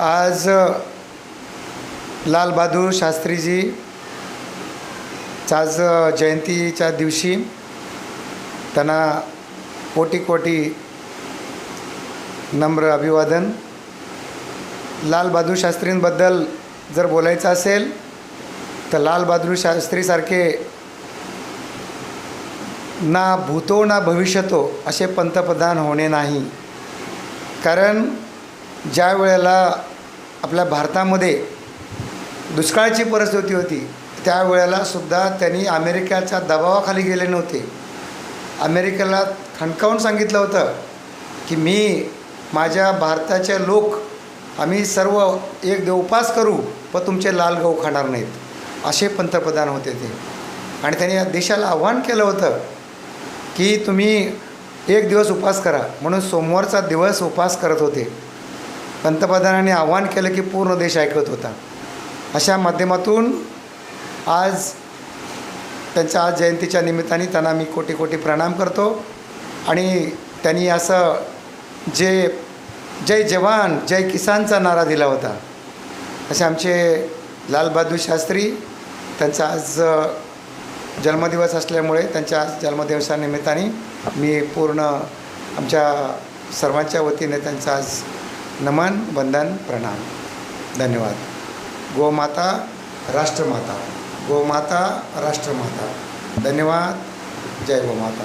आज लालबहादूर शास्त्रीजी आज जयंतीच्या दिवशी त्यांना कोटी कोटी नम्र अभिवादन. लालबहादूर शास्त्रींबद्दल जर बोलायचं असेल तर लालबहादूर शास्त्रीसारखे ना भूतो ना भविष्यतो असे पंतप्रधान होणे नाही. कारण ज्या वेळेला आपल्या भारतामध्ये दुष्काळाची परिस्थिती होती त्यावेळेला सुद्धा त्यांनी अमेरिकेच्या दबावाखाली गेले नव्हते. अमेरिकेला खणकावून सांगितलं होतं की मी माझ्या भारताचे लोक आम्ही सर्व एक देव उपास करू पण तुमचे लाल गहू खाणार नाहीत असे पंतप्रधान होते ते. आणि त्यांनी या देशाला आव्हान केलं होतं की तुम्ही एक दिवस उपास करा म्हणून सोमवारचा दिवस उपास करत होते. पंतप्रधानांनी आव्हान केलं की पूर्ण देश ऐकत होता. अशा माध्यमातून आज त्यांच्या आज जयंतीच्या निमित्ताने त्यांना मी कोटी कोटी प्रणाम करतो आणि त्यांनी असं जे जय जवान जय किसानचा नारा दिला होता. असे आमचे लालबहादूर शास्त्री त्यांचा आज जन्मदिवस असल्यामुळे त्यांच्या आज जन्मदिवसानिमित्ताने मी पूर्ण आमच्या सर्वांच्या वतीने त्यांचा आज नमन वंदन प्रणाम. धन्यवाद. गोमाता राष्ट्रमाता. गोमाता राष्ट्रमाता. धन्यवाद. जय गोमाता.